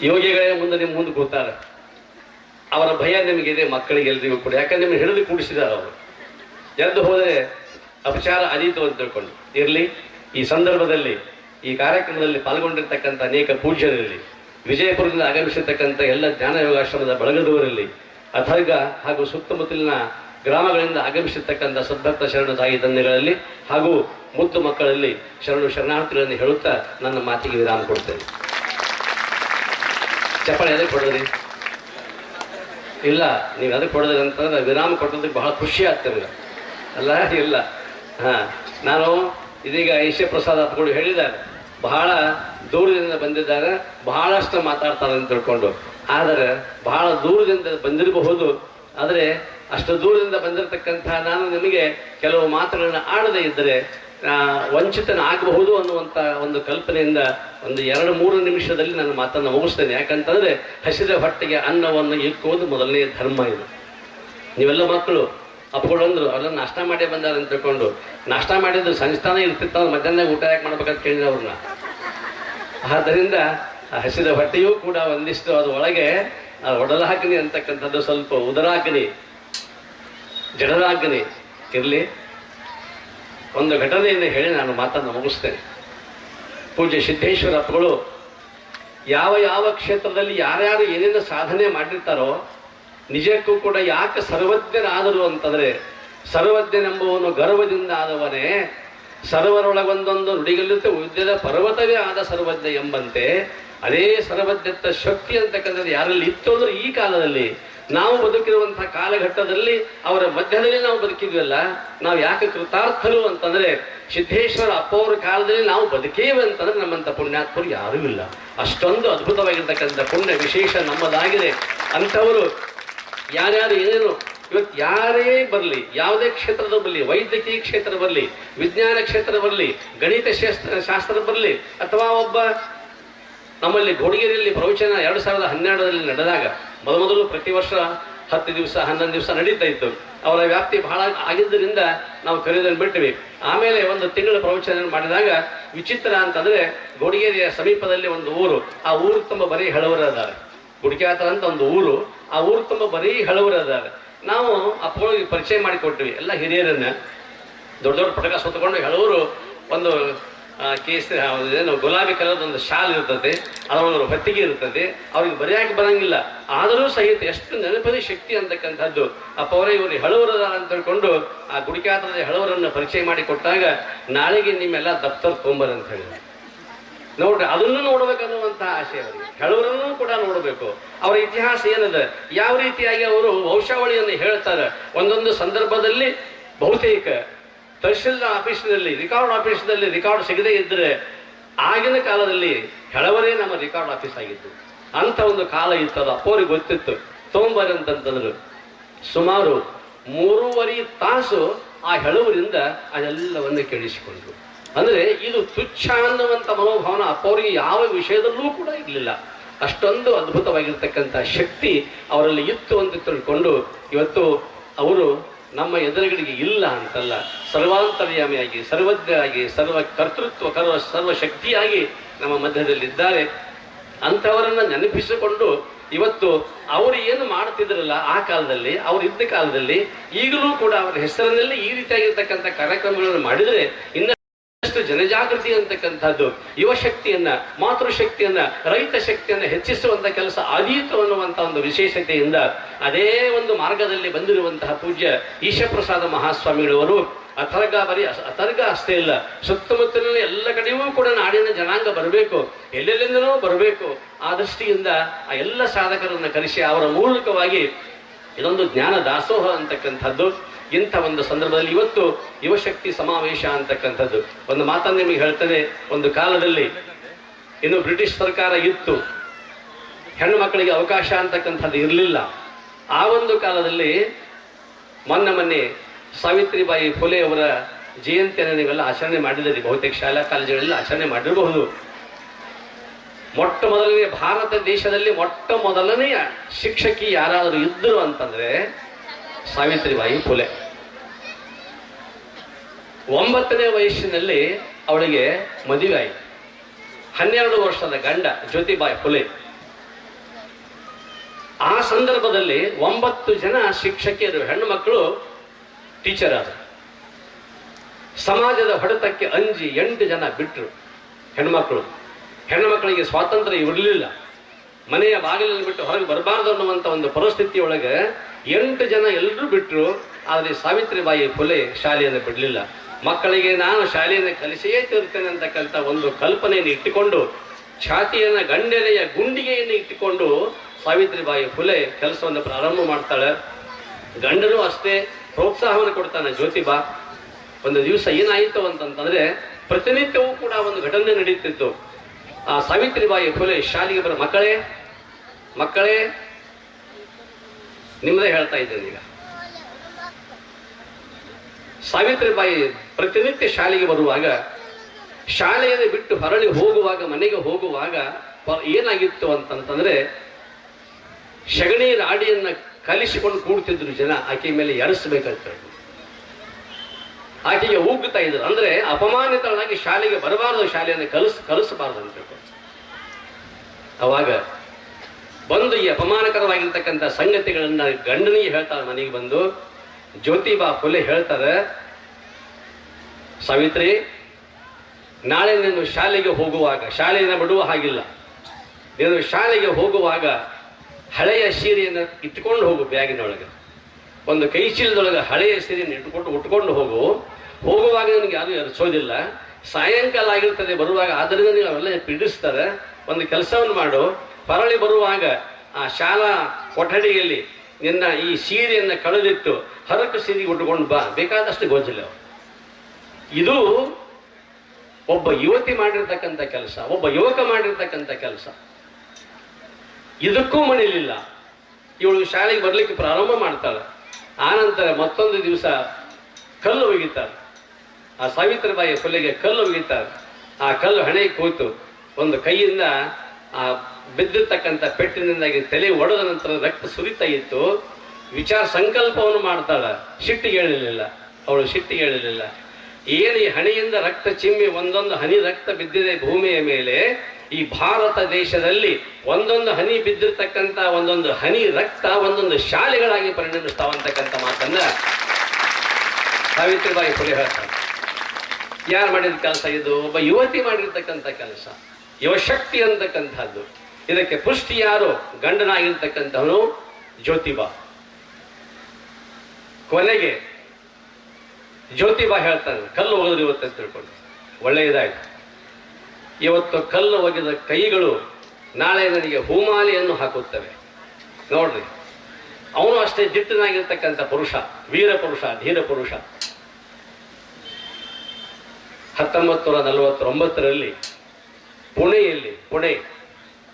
ಯೋಗಿಗಳೇ ಮುಂದೆ ನಿಮ್ಮ ಮುಂದೆ ಕೂತಾರೆ. ಅವರ ಭಯ ನಿಮಗಿದೆ, ಮಕ್ಕಳಿಗೆ ಎಲ್ರಿಗೂ ಕೂಡ. ಯಾಕಂದ್ರೆ ನಿಮ್ಮ ಹಿಡಿದು ಕೂಡಿಸಿದ್ದಾರೆ ಅವರು. ಎದ್ದು ಹೋದರೆ ಅಪಚಾರ ಅದೀತು ಅಂತ ತಿಳ್ಕೊಂಡು. ಇರಲಿ, ಈ ಸಂದರ್ಭದಲ್ಲಿ, ಈ ಕಾರ್ಯಕ್ರಮದಲ್ಲಿ ಪಾಲ್ಗೊಂಡಿರ್ತಕ್ಕಂಥ ಅನೇಕ ಪೂಜ್ಯರಲ್ಲಿ ವಿಜಯಪುರದಿಂದ ಆಗಮಿಸಿರ್ತಕ್ಕಂಥ ಎಲ್ಲ ಜ್ಞಾನ ಯೋಗಾಶ್ರಮದ ಬಳಗದವರಲ್ಲಿ ಅಥರ್ಗ ಹಾಗೂ ಸುತ್ತಮುತ್ತಲಿನ ಗ್ರಾಮಗಳಿಂದ ಆಗಮಿಸಿರ್ತಕ್ಕಂಥ ಸದ್ಭಕ್ತ ಶರಣ ತಾಯಿ ತಂದೆಗಳಲ್ಲಿ ಹಾಗೂ ಮುತ್ತು ಮಕ್ಕಳಲ್ಲಿ ಶರಣು ಶರಣಾರ್ಥಿಗಳನ್ನು ಹೇಳುತ್ತಾ ನನ್ನ ಮಾತಿಗೆ ವಿರಾಮ ಕೊಡ್ತೇನೆ. ಚಪ್ಪಾಳೆ ಅದೇ ಕೊಡೋದ್ರಿ ಇಲ್ಲ, ನೀವು ಅದಕ್ಕೆ ಕೊಡೋದ್ರಿ ಅಂತಂದ್ರೆ ವಿರಾಮ ಕೊಟ್ಟದಕ್ಕೆ ಬಹಳ ಖುಷಿ ಆಗ್ತದೆ ಅಲ್ಲ, ಇಲ್ಲ. ಹಾಂ, ನಾನು ಇದೀಗ ಐಶ್ಯ ಪ್ರಸಾದ್ ಹತ್ಕೊಂಡು ಹೇಳಿದ್ದಾರೆ. ಬಹಳ ದೂರದಿಂದ ಬಂದಿದ್ದಾರೆ, ಬಹಳಷ್ಟು ಮಾತಾಡ್ತಾರೆ ಅಂತ ತಿಳ್ಕೊಂಡು. ಆದರೆ, ಬಹಳ ದೂರದಿಂದ ಬಂದಿರಬಹುದು. ಆದರೆ, ಅಷ್ಟು ದೂರದಿಂದ ಬಂದಿರತಕ್ಕಂಥ ನಾನು ನಿಮಗೆ ಕೆಲವು ಮಾತುಗಳನ್ನು ಆಡದೇ ಇದ್ದರೆ ವಂಚಿತನಾಗಬಹುದು ಅನ್ನುವಂಥ ಒಂದು ಕಲ್ಪನೆಯಿಂದ ಒಂದು ಎರಡು ಮೂರು ನಿಮಿಷದಲ್ಲಿ ನನ್ನ ಮಾತನ್ನು ಮುಗಿಸ್ತೇನೆ. ಯಾಕಂತಂದರೆ ಹಸಿದ ಹೊಟ್ಟೆಗೆ ಅನ್ನವನ್ನು ಇಕ್ಕುವುದು ಮೊದಲನೇ ಧರ್ಮ ಇದು. ನೀವೆಲ್ಲ ಮಕ್ಕಳು ಅಪ್ಪಗಳಂದ್ರು ಅವ್ರನ್ನ ನಾಷ್ಟ ಮಾಡೇ ಬಂದಾರ ಅಂತ ತಿಳ್ಕೊಂಡು, ನಾಷ್ಟ ಮಾಡಿದ್ರು ಸಂಸ್ಥಾನ ಇರ್ತಿತ್ತ ಮಧ್ಯಾಹ್ನ ಊಟ ಯಾಕೆ ಮಾಡ್ಬೇಕಂತ ಕೇಳಿದ್ರೆ ಅವ್ರನ್ನ. ಆದ್ದರಿಂದ ಹಸಿದ ಹೊಟ್ಟೆಯೂ ಕೂಡ ಒಂದಿಷ್ಟು ಅದು ಒಳಗೆ ಒಡಲಾಗ್ನಿ ಅಂತಕ್ಕಂಥದ್ದು ಸ್ವಲ್ಪ ಉದರಾಗ್ನಿ ಜಡರಾಗ್ನಿ ಇರಲಿ. ಒಂದು ಘಟನೆಯನ್ನು ಹೇಳಿ ನಾನು ಮಾತನ್ನು ಮುಗಿಸ್ತೇನೆ. ಪೂಜ್ಯ ಸಿದ್ದೇಶ್ವರ ಅಪ್ಪಗಳು ಯಾವ ಯಾವ ಕ್ಷೇತ್ರದಲ್ಲಿ ಯಾರ್ಯಾರು ಏನೇನು ಸಾಧನೆ ಮಾಡಿರ್ತಾರೋ, ನಿಜಕ್ಕೂ ಕೂಡ ಯಾಕೆ ಸರ್ವಜ್ಞರಾದರು ಅಂತಂದ್ರೆ, ಸರ್ವಜ್ಞನೆಂಬುವನು ಗರ್ವದಿಂದ ಆದವನೇ, ಸರ್ವರೊಳಗೊಂದೊಂದು ನುಡಿಗಲ್ಲುತ್ತೆ ಉದ್ಯದ ಪರ್ವತವೇ ಆದ ಸರ್ವಜ್ಞ ಎಂಬಂತೆ, ಅದೇ ಸರ್ವಜ್ಞತ್ವ ಶಕ್ತಿ ಅಂತಕ್ಕಂಥದ್ದು ಯಾರಲ್ಲಿ ಇತ್ತು ಅಂದ್ರೆ ಈ ಕಾಲದಲ್ಲಿ ನಾವು ಬದುಕಿರುವಂತಹ ಕಾಲಘಟ್ಟದಲ್ಲಿ ಅವರ ಮಧ್ಯದಲ್ಲಿ ನಾವು ಬದುಕಿದ್ವಲ್ಲ, ನಾವು ಯಾಕೆ ಕೃತಾರ್ಥರು ಅಂತಂದ್ರೆ ಸಿದ್ದೇಶ್ವರ ಅಪ್ಪವ್ರ ಕಾಲದಲ್ಲಿ ನಾವು ಬದುಕೇವೆ ಅಂತಂದ್ರೆ ನಮ್ಮಂತ ಪುಣ್ಯಾತ್ಮರು ಯಾರೂ ಇಲ್ಲ. ಅಷ್ಟೊಂದು ಅದ್ಭುತವಾಗಿರ್ತಕ್ಕಂಥ ಪುಣ್ಯ ವಿಶೇಷ ನಮ್ಮದಾಗಿದೆ. ಅಂಥವರು ಯಾರ್ಯಾರು ಏನೇನು, ಇವತ್ತು ಯಾರೇ ಬರಲಿ, ಯಾವುದೇ ಕ್ಷೇತ್ರದ ಬರಲಿ, ವೈದ್ಯಕೀಯ ಕ್ಷೇತ್ರ ಬರಲಿ, ವಿಜ್ಞಾನ ಕ್ಷೇತ್ರ ಬರಲಿ, ಗಣಿತ ಶಾಸ್ತ್ರ ಶಾಸ್ತ್ರ ಬರಲಿ, ಅಥವಾ ಒಬ್ಬ ನಮ್ಮಲ್ಲಿ ಘೋಡಗೇರಿಯಲ್ಲಿ ಪ್ರವಚನ ಎರಡು ಸಾವಿರದ ಹನ್ನೆರಡರಲ್ಲಿ ನಡೆದಾಗ ಮೊದಮೊದಲು ಪ್ರತಿ ವರ್ಷ ಹತ್ತು ದಿವಸ ಹನ್ನೊಂದು ದಿವಸ ನಡೀತಾ ಇತ್ತು. ಅವರ ವ್ಯಾಪ್ತಿ ಬಹಳ ಆಗಿದ್ದರಿಂದ ನಾವು ಕರೆಯೋದನ್ನು ಬಿಟ್ಟಿವಿ ಆಮೇಲೆ ಒಂದು ತಿಂಗಳ ಪ್ರವಚನ ಮಾಡಿದಾಗ ವಿಚಿತ್ರ ಅಂತಂದ್ರೆ ಗೋಡಿಗೇರಿಯ ಸಮೀಪದಲ್ಲಿ ಒಂದು ಊರು. ಆ ಊರು ತುಂಬ ಬರೀ ಹಳವರದಾರೆ ಗುಡಿಕ್ಯಾತರ ಅಂತ ಒಂದು ಊರು. ಆ ಊರು ತುಂಬ ಬರೀ ಹಳವರದಾರೆ ನಾವು ಅಪ್ಪಗಳಿಗೆ ಪರಿಚಯ ಮಾಡಿಕೊಟ್ವಿ ಎಲ್ಲ ಹಿರಿಯರನ್ನ. ದೊಡ್ಡ ದೊಡ್ಡ ಪಟಕ ಸುತ್ತಕೊಂಡು ಹಳವರು ಒಂದು ಆ, ಕೇಸರಿ ಏನು ಗುಲಾಬಿ ಕಲರ್ದ ಒಂದು ಶಾಲ್ ಇರ್ತದೆ ಅದರ ಒಂದು ಹೊತ್ತಿಗೆ ಇರ್ತದೆ. ಅವ್ರಿಗೆ ಬರೆಯಕ್ಕೆ ಬರಂಗಿಲ್ಲ. ಆದರೂ ಸಹಿತ ಎಷ್ಟು ನೆನಪಿನ ಶಕ್ತಿ ಅಂತಕ್ಕಂಥದ್ದು. ಆ ಪೌರ ಇವರು ಹಳವರದಾರ ಅಂತ ಹೇಳ್ಕೊಂಡು ಆ ಗುಡಿಕಾತದ ಹಳುವರನ್ನು ಪರಿಚಯ ಮಾಡಿ ಕೊಟ್ಟಾಗ ನಾಳೆಗೆ ನಿಮ್ಮೆಲ್ಲ ದಫ್ತರ್ ತೊಂಬರ್ ಅಂತ ಹೇಳಿ. ನೋಡ್ರಿ, ಅದನ್ನು ನೋಡ್ಬೇಕನ್ನುವಂತಹ ಆಸೆ ಅವರಿಗೆ. ಕೆಲವರನ್ನು ಕೂಡ ನೋಡಬೇಕು. ಅವರ ಇತಿಹಾಸ ಏನದ? ಯಾವ ರೀತಿಯಾಗಿ ಅವರು ವಂಶಾವಳಿಯನ್ನು ಹೇಳ್ತಾರೆ? ಒಂದೊಂದು ಸಂದರ್ಭದಲ್ಲಿ ಬಹುತೇಕ ತಹಶೀಲ್ದಾರ್ ಆಫೀಸಿನಲ್ಲಿ ರಿಕಾರ್ಡ್ ಆಫೀಸ್ನಲ್ಲಿ ರಿಕಾರ್ಡ್ ಸಿಗದೇ ಇದ್ದರೆ ಆಗಿನ ಕಾಲದಲ್ಲಿ ಹೆಳವರೇ ನಮ್ಮ ರೆಕಾರ್ಡ್ ಆಫೀಸ್ ಆಗಿತ್ತು. ಅಂತ ಒಂದು ಕಾಲ ಇತ್ತದ, ಅಪ್ಪೋರಿಗೆ ಗೊತ್ತಿತ್ತು. ತೊಗೊಂಬರ್ರಿ ಅಂತಂತಂದ್ರು, ಸುಮಾರು ಮೂರುವರೆ ತಾಸು ಆ ಹೆಳವರಿಂದ ಅದೆಲ್ಲವನ್ನು ಕೇಳಿಸಿಕೊಂಡ್ರು. ಅಂದ್ರೆ ಇದು ತುಚ್ಛ ಅನ್ನುವಂಥ ಮನೋಭಾವನ ಅಪ್ಪವರಿಗೆ ಯಾವ ವಿಷಯದಲ್ಲೂ ಕೂಡ ಇರಲಿಲ್ಲ. ಅಷ್ಟೊಂದು ಅದ್ಭುತವಾಗಿರ್ತಕ್ಕಂಥ ಶಕ್ತಿ ಅವರಲ್ಲಿ ಇತ್ತು ಅಂತ ತಿಳ್ಕೊಂಡು ಇವತ್ತು ಅವರು ನಮ್ಮ ಎದುರುಗಡೆಗೆ ಇಲ್ಲ ಅಂತಲ್ಲ. ಸರ್ವಾಂತರ್ಯಾಮಿಯಾಗಿ, ಸರ್ವಜ್ಞರಾಗಿ, ಸರ್ವ ಕರ್ತೃತ್ವ, ಕರ್ವ ಸರ್ವಶಕ್ತಿಯಾಗಿ ನಮ್ಮ ಮಧ್ಯದಲ್ಲಿದ್ದಾರೆ. ಅಂಥವರನ್ನು ನೆನಪಿಸಿಕೊಂಡು ಇವತ್ತು ಅವರು ಏನು ಮಾಡ್ತಿದ್ರಲ್ಲ ಆ ಕಾಲದಲ್ಲಿ, ಅವ್ರು ಇದ್ದ ಕಾಲದಲ್ಲಿ ಈಗಲೂ ಕೂಡ ಅವರ ಹೆಸರಿನಲ್ಲಿ ಈ ರೀತಿಯಾಗಿರ್ತಕ್ಕಂಥ ಕಾರ್ಯಕ್ರಮಗಳನ್ನು ಮಾಡಿದರೆ ಜನಜಾಗೃತಿ ಅಂತಕ್ಕಂಥದ್ದು ಯುವ ಶಕ್ತಿಯನ್ನ ಮಾತೃಶಕ್ತಿಯನ್ನ, ರೈತ ಶಕ್ತಿಯನ್ನ ಹೆಚ್ಚಿಸುವಂತ ಕೆಲಸ ಆದೀತು ಅನ್ನುವಂಥ ಒಂದು ವಿಶೇಷತೆಯಿಂದ ಅದೇ ಒಂದು ಮಾರ್ಗದಲ್ಲಿ ಬಂದಿರುವಂತಹ ಪೂಜ್ಯ ಈಶಪ್ರಸಾದ ಮಹಾಸ್ವಾಮಿಗಳವರು ಅಥರ್ಗ ಬರೀ ಅಥರ್ಗ ಅಷ್ಟೇ ಇಲ್ಲ, ಸುತ್ತಮುತ್ತಲಿನ ಎಲ್ಲ ಕಡೆಯೂ ಕೂಡ ನಾಡಿನ ಜನಾಂಗ ಬರಬೇಕು, ಎಲ್ಲೆಲ್ಲಿಂದಲೂ ಬರಬೇಕು. ಆ ದೃಷ್ಟಿಯಿಂದ ಆ ಎಲ್ಲ ಸಾಧಕರನ್ನ ಕರೆಸಿ ಅವರ ಮೂಲಕವಾಗಿ ಇದೊಂದು ಜ್ಞಾನ ದಾಸೋಹ ಅಂತಕ್ಕಂಥದ್ದು. ಇಂಥ ಒಂದು ಸಂದರ್ಭದಲ್ಲಿ ಇವತ್ತು ಯುವಶಕ್ತಿ ಸಮಾವೇಶ ಅಂತಕ್ಕಂಥದ್ದು. ಒಂದು ಮಾತನ್ನು ನಿಮಗೆ ಹೇಳ್ತೇನೆ, ಒಂದು ಕಾಲದಲ್ಲಿ ಇನ್ನು ಬ್ರಿಟಿಷ್ ಸರ್ಕಾರ ಇತ್ತು. ಹೆಣ್ಣು ಮಕ್ಕಳಿಗೆ ಅವಕಾಶ ಅಂತಕ್ಕಂಥದ್ದು ಇರಲಿಲ್ಲ. ಆ ಒಂದು ಕಾಲದಲ್ಲಿ ಮೊನ್ನೆ ಮೊನ್ನೆ ಸಾವಿತ್ರಿಬಾಯಿ ಫುಲೆ ಅವರ ಜಯಂತಿಯನ್ನು ನೀವೆಲ್ಲ ಆಚರಣೆ ಮಾಡಿದ್ದೀರಿ ಬಹುತೇಕ ಶಾಲಾ ಕಾಲೇಜುಗಳಲ್ಲಿ ಆಚರಣೆ ಮಾಡಿರಬಹುದು. ಮೊಟ್ಟ ಮೊದಲನೇ ಭಾರತ ದೇಶದಲ್ಲಿ ಮೊಟ್ಟ ಮೊದಲನೆಯ ಶಿಕ್ಷಕಿ ಯಾರಾದರೂ ಇದ್ದರು ಅಂತಂದ್ರೆ ಸಾವಿತ್ರಿಬಾಯಿ ಫುಲೆ ಒಂಬತ್ತನೇ ವಯಸ್ಸಿನಲ್ಲಿ ಅವಳಿಗೆ ಮದುವೆ ಆಯಿತು ಹನ್ನೆರಡು ವರ್ಷದ ಗಂಡ ಜ್ಯೋತಿಬಾಯಿ ಫುಲೆ ಆ ಸಂದರ್ಭದಲ್ಲಿ ಒಂಬತ್ತು ಜನ ಶಿಕ್ಷಕಿಯರು, ಹೆಣ್ಣು ಮಕ್ಕಳು ಟೀಚರ್ ಆದರು. ಸಮಾಜದ ಹೊಡೆತಕ್ಕೆ ಅಂಜಿ ಎಂಟು ಜನ ಬಿಟ್ಟರು ಹೆಣ್ಮಕ್ಳು ಹೆಣ್ಣು ಮಕ್ಕಳಿಗೆ ಸ್ವಾತಂತ್ರ್ಯ ಇರಲಿಲ್ಲ. ಮನೆಯ ಬಾಗಿಲನ್ನು ಬಿಟ್ಟು ಹೊರಗೆ ಬರಬಾರ್ದು ಅನ್ನುವಂಥ ಒಂದು ಪರಿಸ್ಥಿತಿ ಒಳಗೆ ಎಂಟು ಜನ ಎಲ್ಲರೂ ಬಿಟ್ಟರು ಆದರೆ ಸಾವಿತ್ರಿಬಾಯಿ ಫುಲೆ ಶಾಲೆಯನ್ನು ಬಿಡಲಿಲ್ಲ. ಮಕ್ಕಳಿಗೆ ನಾನು ಶಾಲೆಯನ್ನು ಕಲಿಸಿಯೇ ತಿರುತ್ತೇನೆ ಅಂತಕ್ಕಂಥ ಒಂದು ಕಲ್ಪನೆಯನ್ನು ಇಟ್ಟುಕೊಂಡು, ಛಾತಿಯನ್ನು ಗಂಡೆಲೆಯ ಗುಂಡಿಗೆಯನ್ನು ಇಟ್ಟುಕೊಂಡು ಸಾವಿತ್ರಿಬಾಯಿ ಫುಲೆ ಕೆಲಸವನ್ನು ಪ್ರಾರಂಭ ಮಾಡ್ತಾಳೆ. ಗಂಡನೂ ಅಷ್ಟೇ, ಪ್ರೋತ್ಸಾಹವನ್ನು ಕೊಡ್ತಾನೆ ಜ್ಯೋತಿಬಾ ಒಂದು ದಿವಸ ಏನಾಯಿತು ಅಂತಂತಂದರೆ, ಪ್ರತಿನಿತ್ಯವೂ ಕೂಡ ಒಂದು ಘಟನೆ ನಡೆಯುತ್ತಿತ್ತು ಆ ಸಾವಿತ್ರಿಬಾಯಿ ಫುಲೆ ಶಾಲೆಗೆ ಬರೋ ಮಕ್ಕಳೇ ಮಕ್ಕಳೇ ನಿಮ್ಮದೇ ಹೇಳ್ತಾ ಇದ್ದೇನೆ ಈಗ. ಸಾವಿತ್ರಿಬಾಯಿ ಪ್ರತಿನಿತ್ಯ ಶಾಲೆಗೆ ಬರುವಾಗ, ಶಾಲೆಯನ್ನು ಬಿಟ್ಟು ಹೊರಳಿ ಹೋಗುವಾಗ, ಮನೆಗೆ ಹೋಗುವಾಗ ಏನಾಗಿತ್ತು ಅಂತಂತಂದ್ರೆ ಸಗಣಿ ರಾಡಿಯನ್ನ ಕಲಿಸಿಕೊಂಡು ಕೂಡ್ತಿದ್ರು ಜನ ಆಕೆ ಮೇಲೆ ಎರಸಬೇಕಂತ ಆಕೆಗೆ ಉಗ್ತಾ ಇದ್ರು. ಅಂದ್ರೆ ಅಪಮಾನಿತಳಾಗಿ ಶಾಲೆಗೆ ಬರಬಾರದು, ಶಾಲೆಯನ್ನು ಕಲಿಸ್, ಕಲಿಸಬಾರದು ಅಂತ. ಅವಾಗ ಬಂದು ಈ ಅಪಮಾನಕರವಾಗಿರ್ತಕ್ಕಂಥ ಸಂಗತಿಗಳನ್ನ ಗಂಡನಿಗೆ ಹೇಳ್ತಾಳೆ ಮನೆಗೆ ಬಂದು. ಜ್ಯೋತಿಬಾ ಫುಲೆ ಹೇಳ್ತಾರೆ. ಸಾವಿತ್ರಿ, ನಾಳೆ ನೀನು ಶಾಲೆಗೆ ಹೋಗುವಾಗ ಶಾಲೆಯನ್ನು ಬಿಡುವ ಹಾಗಿಲ್ಲ. ನೀನು ಶಾಲೆಗೆ ಹೋಗುವಾಗ ಹಳೆಯ ಸೀರೆಯನ್ನು ಇಟ್ಕೊಂಡು ಹೋಗು ಬ್ಯಾಗಿನೊಳಗೆ. ಒಂದು ಕೈ ಚೀಲದೊಳಗೆ ಹಳೆಯ ಸೀರೆಯನ್ನು ಇಟ್ಕೊಂಡು ಉಟ್ಕೊಂಡು ಹೋಗು. ಹೋಗುವಾಗ ನಿನಗೆ ಯಾರು ಎರಚೋದಿಲ್ಲ ಸಾಯಂಕಾಲ ಆಗಿರ್ತದೆ ಬರುವಾಗ ಆದ್ದರಿಂದ ನೀವು ಅವೆಲ್ಲ ಪೀಡಿಸ್ತಾರೆ. ಒಂದು ಕೆಲಸವನ್ನು ಮಾಡು. ಹೊರಳಿ ಬರುವಾಗ ಆ ಶಾಲಾ ಕೊಠಡಿಯಲ್ಲಿ ನಿನ್ನ ಈ ಸೀರೆಯನ್ನು ಕಳೆದಿಟ್ಟು ಹರಕು ಸೀರೆ ಉಟ್ಕೊಂಡು ಬಾ. ಬೇಕಾದಷ್ಟು ಗೋಜಿಲ್ಲ ಇದು ಒಬ್ಬ ಯುವತಿ ಮಾಡಿರ್ತಕ್ಕಂಥ ಕೆಲಸ, ಒಬ್ಬ ಯುವಕ ಮಾಡಿರ್ತಕ್ಕಂಥ ಕೆಲಸ. ಇದಕ್ಕೂ ಮಣಿಲಿಲ್ಲ. ಇವಳು ಶಾಲೆಗೆ ಬರಲಿಕ್ಕೆ ಪ್ರಾರಂಭ ಮಾಡ್ತಾಳೆ. ಆನಂತರ ಮತ್ತೊಂದು ದಿವಸ ಕಲ್ಲು ಒಗಿತಾರೆ ಆ ಸಾವಿತ್ರಿಬಾಯಿಯ ಕೊಲೆಗೆ ಕಲ್ಲು ಒಗಿತಾರೆ ಆ ಕಲ್ಲು ಹಣೆಗೆ ಕೂತು ಒಂದು ಕೈಯಿಂದ ಆ ಬಿದ್ದಿರ್ತಕ್ಕಂಥ ಪೆಟ್ಟಿನಿಂದಾಗಿ ತಲೆ ಒಡೆದ ನಂತರ ರಕ್ತ ಸುರಿತಾ ಇತ್ತು. ವಿಚಾರ ಸಂಕಲ್ಪವನ್ನು ಮಾಡ್ತಾಳೆ. ಸಿಟ್ಟಿಗೆ ಹೇಳಿರಲಿಲ್ಲ. ಅವಳು ಸಿಟ್ಟಿಗೆ ಹೇಳಿರಲಿಲ್ಲ. ಏನು ಈ ಹಣೆಯಿಂದ ರಕ್ತ ಚಿಮ್ಮಿ ಒಂದೊಂದು ಹನಿ ರಕ್ತ ಬಿದ್ದಿದೆ ಭೂಮಿಯ ಮೇಲೆ? ಈ ಭಾರತ ದೇಶದಲ್ಲಿ ಒಂದೊಂದು ಹನಿ ಬಿದ್ದಿರ್ತಕ್ಕಂಥ ಒಂದೊಂದು ಹನಿ ರಕ್ತ ಒಂದೊಂದು ಶಾಲೆಗಳಾಗಿ ಪರಿಣಮಿಸ್ತಾವಂತಕ್ಕಂಥ ಮಾತನ್ನ ಸಾವಿತ್ರಿಬಾಯಿ ಫುಲೆ ಹೇಳ್ತಾರೆ. ಯಾರು ಮಾಡಿದ ಕೆಲಸ ಇದು? ಒಬ್ಬ ಯುವತಿ ಮಾಡಿರ್ತಕ್ಕಂಥ ಕೆಲಸ. ಯುವಶಕ್ತಿ ಅಂತಕ್ಕಂಥದ್ದು. ಇದಕ್ಕೆ ಪುಷ್ಟಿ ಯಾರು ಗಂಡನಾಗಿರ್ತಕ್ಕಂಥವನು ಜ್ಯೋತಿಬಾ. ಕೊನೆಗೆ ಜ್ಯೋತಿಬಾ ಹೇಳ್ತಾನೆ, ಕಲ್ಲು ಒಗೆದ್ರು ಇವತ್ತು ಅಂತ ತಿಳ್ಕೊಂಡು. ಒಳ್ಳೆಯದಾಯ್ತು. ಇವತ್ತು ಕಲ್ಲು ಒಗೆದ ಕೈಗಳು ನಾಳೆ ನನಗೆ ಹೂಮಾಲೆಯನ್ನು ಹಾಕುತ್ತವೆ. ನೋಡ್ರಿ, ಅವನು ಅಷ್ಟೇ ದಿಟ್ಟನಾಗಿರ್ತಕ್ಕಂಥ ಪುರುಷ, ವೀರ ಪುರುಷ, ಧೀರ ಪುರುಷ. ಹತ್ತೊಂಬತ್ತು ನೂರ ನಲವತ್ತೊಂಬತ್ತರಲ್ಲಿ ಪುಣೆಯಲ್ಲಿ, ಪುಣೆ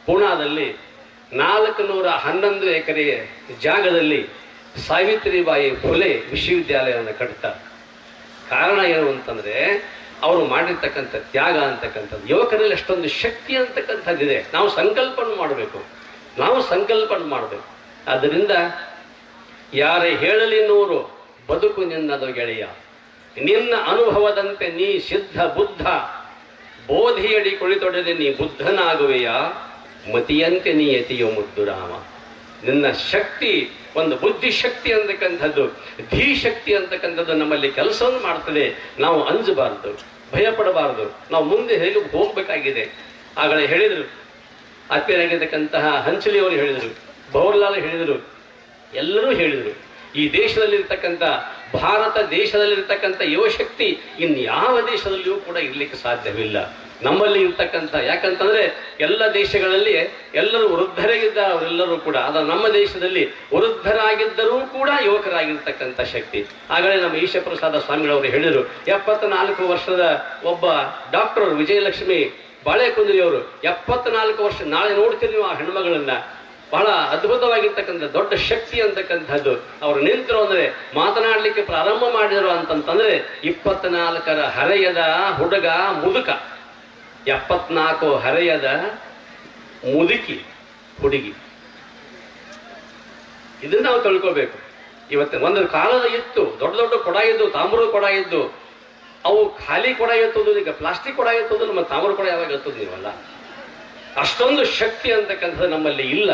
ಪೂನಾದಲ್ಲಿ ನಾಲ್ಕು ನೂರ ಹನ್ನೊಂದು ಎಕರೆ ಜಾಗದಲ್ಲಿ ಸಾವಿತ್ರಿಬಾಯಿ ಫುಲೆ ವಿಶ್ವವಿದ್ಯಾಲಯವನ್ನು ಕಟ್ತಾರೆ. ಕಾರಣ ಏನು ಅಂತಂದರೆ, ಅವರು ಮಾಡಿರ್ತಕ್ಕಂಥ ತ್ಯಾಗ ಅಂತಕ್ಕಂಥದ್ದು, ಯುವಕರಲ್ಲಿ ಅಷ್ಟೊಂದು ಶಕ್ತಿ ಅಂತಕ್ಕಂಥದ್ದಿದೆ ನಾವು ಸಂಕಲ್ಪ ಮಾಡಬೇಕು. ನಾವು ಸಂಕಲ್ಪನ ಮಾಡಬೇಕು. ಆದ್ದರಿಂದ ಯಾರೇ ಹೇಳಲಿ ನೂರು, ಬದುಕು ನಿನ್ನದು ಗೆಳೆಯ. ನಿನ್ನ ಅನುಭವದಂತೆ ನೀ ಸಿದ್ಧ ಬುದ್ಧ. ಬೋಧಿಯಡಿ ಕುಳಿತೊಡೆದೆ ನೀ ಬುದ್ಧನಾಗುವೆಯ? ಮತಿಯಂತೆ ನೀ ಯತಿಯೋ ಮುದ್ದು ರಾಮ. ನಿನ್ನ ಶಕ್ತಿ, ಒಂದು ಬುದ್ಧಿಶಕ್ತಿ ಅಂತಕ್ಕಂಥದ್ದು ಧೀಶಕ್ತಿ ಅಂತಕ್ಕಂಥದ್ದು ನಮ್ಮಲ್ಲಿ ಕೆಲಸವನ್ನು ಮಾಡ್ತದೆ. ನಾವು ಅಂಜಬಾರದು, ಭಯಪಡಬಾರದು. ನಾವು ಮುಂದೆ ಹೇಗೆ ಹೋಗಬೇಕಾಗಿದೆ. ಆಗಲೇ ಹೇಳಿದರು. ಆತ್ಮೀಯರಾಗಿರ್ತಕ್ಕಂತಹ ಹಂಚಲಿಯವರು ಹೇಳಿದರು. ಬೌರ್ಲಾಲ್ ಹೇಳಿದರು. ಎಲ್ಲರೂ ಹೇಳಿದರು. ಈ ದೇಶದಲ್ಲಿರ್ತಕ್ಕಂಥ, ಭಾರತ ದೇಶದಲ್ಲಿರ್ತಕ್ಕಂಥ ಯುವಶಕ್ತಿ ಇನ್ಯಾವ ದೇಶದಲ್ಲಿಯೂ ಕೂಡ ಇರಲಿಕ್ಕೆ ಸಾಧ್ಯವಿಲ್ಲ. ನಮ್ಮಲ್ಲಿ ಇರ್ತಕ್ಕಂಥ, ಯಾಕಂತಂದ್ರೆ ಎಲ್ಲ ದೇಶಗಳಲ್ಲಿ ಎಲ್ಲರೂ ವೃದ್ಧರಾಗಿದ್ದಾರೆ ಅವರೆಲ್ಲರೂ ಕೂಡ. ಆದ್ರೆ ನಮ್ಮ ದೇಶದಲ್ಲಿ ವೃದ್ಧರಾಗಿದ್ದರೂ ಕೂಡ ಯುವಕರಾಗಿರ್ತಕ್ಕಂಥ ಶಕ್ತಿ. ಆಗಲೇ ನಮ್ಮ ಈಶಪ್ರಸಾದ ಸ್ವಾಮಿಗಳವರು ಹೇಳಿದರು, ಎಪ್ಪತ್ನಾಲ್ಕು ವರ್ಷದ ಒಬ್ಬ ಡಾಕ್ಟರ್ ವಿಜಯಲಕ್ಷ್ಮಿ ಬಾಳೆಕುಂದ್ರಿಯವರು ಎಪ್ಪತ್ನಾಲ್ಕು ವರ್ಷ, ನಾಳೆ ನೋಡ್ತೀರಿ ನೀವು ಆ ಹೆಣ್ಮಗಳನ್ನ. ಬಹಳ ಅದ್ಭುತವಾಗಿರ್ತಕ್ಕಂಥ, ದೊಡ್ಡ ಶಕ್ತಿ ಅಂತಕ್ಕಂಥದ್ದು ಅವರು ನಿಂತರು ಅಂದ್ರೆ ಮಾತನಾಡಲಿಕ್ಕೆ ಪ್ರಾರಂಭ ಮಾಡಿದರು ಅಂತಂತಂದ್ರೆ ಇಪ್ಪತ್ನಾಲ್ಕರ ಹರೆಯದ ಹುಡುಗ ಮುದುಕ. ಎಪ್ಪತ್ನಾಲ್ಕು ಹರೆಯದ ಮುದುಕಿ, ಹುಡುಗಿ. ಇದನ್ನ ನಾವು ತಿಳ್ಕೋಬೇಕು. ಇವತ್ತು ಒಂದು ಕಾಲದ ಇತ್ತು ದೊಡ್ಡ ದೊಡ್ಡ ಕೊಡ ಇದ್ದು ತಾಮ್ರದ ಕೊಡ ಇದ್ದು ಅವು ಖಾಲಿ ಕೊಡ ಎತ್ತೋದು ಈಗ ಪ್ಲಾಸ್ಟಿಕ್ ಕೊಡ ಎತ್ತೋದು ನಮ್ಮ ತಾಮ್ರ ಕೊಡ ಯಾವಾಗ ಎತ್ತೋದು ನೀವಲ್ಲ ಅಷ್ಟೊಂದು ಶಕ್ತಿ ಅಂತಕ್ಕಂಥದ್ದು ನಮ್ಮಲ್ಲಿ ಇಲ್ಲ.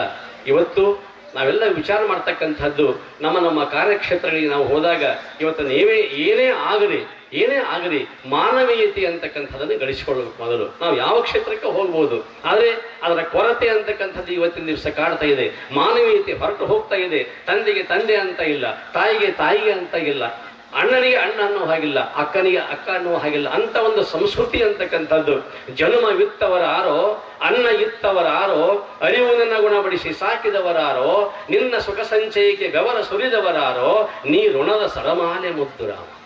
ಇವತ್ತು ನಾವೆಲ್ಲ ವಿಚಾರ ಮಾಡ್ತಕ್ಕಂಥದ್ದು ನಮ್ಮ ನಮ್ಮ ಕಾರ್ಯಕ್ಷೇತ್ರಗಳಿಗೆ ನಾವು ಹೋದಾಗ ಇವತ್ತು ನೀವೇ ಏನೇ ಆಗಲಿ ಏನೇ ಆಗಲಿ ಮಾನವೀಯತೆ ಅಂತಕ್ಕಂಥದ್ದನ್ನು ಗಳಿಸಿಕೊಳ್ಳಬೇಕು ಮೊದಲು. ನಾವು ಯಾವ ಕ್ಷೇತ್ರಕ್ಕೆ ಹೋಗ್ಬೋದು? ಆದರೆ ಅದರ ಕೊರತೆ ಅಂತಕ್ಕಂಥದ್ದು ಇವತ್ತಿನ ದಿವಸ ಕಾಡ್ತಾ ಇದೆ. ಮಾನವೀಯತೆ ಹೊರಟು ಹೋಗ್ತಾ ಇದೆ. ತಂದೆಗೆ ತಂದೆ ಅಂತ ಇಲ್ಲ, ತಾಯಿಗೆ ತಾಯಿಗೆ ಅಂತ ಇಲ್ಲ, ಅಣ್ಣನಿಗೆ ಅಣ್ಣ ಅನ್ನೋ ಹಾಗಿಲ್ಲ, ಅಕ್ಕನಿಗೆ ಅಕ್ಕ ಅನ್ನೋ ಹಾಗಿಲ್ಲ, ಅಂತ ಒಂದು ಸಂಸ್ಕೃತಿ ಅಂತಕ್ಕಂಥದ್ದು. ಜನ್ಮವಿತ್ತವರಾರೋ ಅನ್ನ ಇತ್ತವರಾರೋ, ಅರಿವುನನ್ನ ಗುಣಪಡಿಸಿ ಸಾಕಿದವರಾರೋ, ನಿನ್ನ ಸುಖ ಸಂಚಯಕ್ಕೆ ಬೆವರ ಸುರಿದವರಾರೋ, ನೀ ಋಣದ ಸರಮಾಲೆ ಮುದ್ದು ರಾಮ.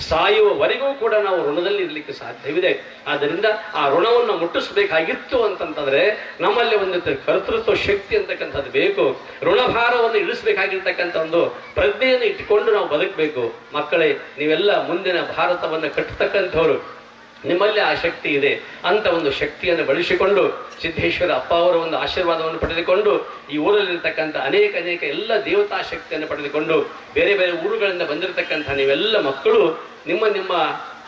ಸಾಯುವವರೆಗೂ ಕೂಡ ನಾವು ಋಣದಲ್ಲಿ ಇರಲಿಕ್ಕೆ ಸಾಧ್ಯವಿದೆ. ಆದ್ದರಿಂದ ಆ ಋಣವನ್ನು ಮುಟ್ಟಿಸಬೇಕಾಗಿತ್ತು ಅಂತಂತಂದ್ರೆ ನಮ್ಮಲ್ಲಿ ಒಂದು ಕರ್ತೃತ್ವ ಶಕ್ತಿ ಅಂತಕ್ಕಂಥದ್ದು ಬೇಕು. ಋಣಭಾರವನ್ನು ಇಳಿಸಬೇಕಾಗಿರ್ತಕ್ಕಂಥ ಒಂದು ಪ್ರಜ್ಞೆಯನ್ನು ಇಟ್ಟುಕೊಂಡು ನಾವು ಬದುಕಬೇಕು. ಮಕ್ಕಳೇ, ನೀವೆಲ್ಲ ಮುಂದಿನ ಭಾರತವನ್ನು ಕಟ್ಟತಕ್ಕಂಥವ್ರು. ನಿಮ್ಮಲ್ಲಿ ಆ ಶಕ್ತಿ ಇದೆ ಅಂತ ಒಂದು ಶಕ್ತಿಯನ್ನು ಬಳಸಿಕೊಂಡು ಸಿದ್ದೇಶ್ವರ ಅಪ್ಪ ಅವರ ಒಂದು ಆಶೀರ್ವಾದವನ್ನು ಪಡೆದುಕೊಂಡು ಈ ಊರಲ್ಲಿರ್ತಕ್ಕಂಥ ಅನೇಕ ಅನೇಕ ಎಲ್ಲ ದೇವತಾ ಶಕ್ತಿಯನ್ನು ಪಡೆದುಕೊಂಡು ಬೇರೆ ಬೇರೆ ಊರುಗಳಿಂದ ಬಂದಿರತಕ್ಕಂಥ ನೀವೆಲ್ಲ ಮಕ್ಕಳು, ನಿಮ್ಮ ನಿಮ್ಮ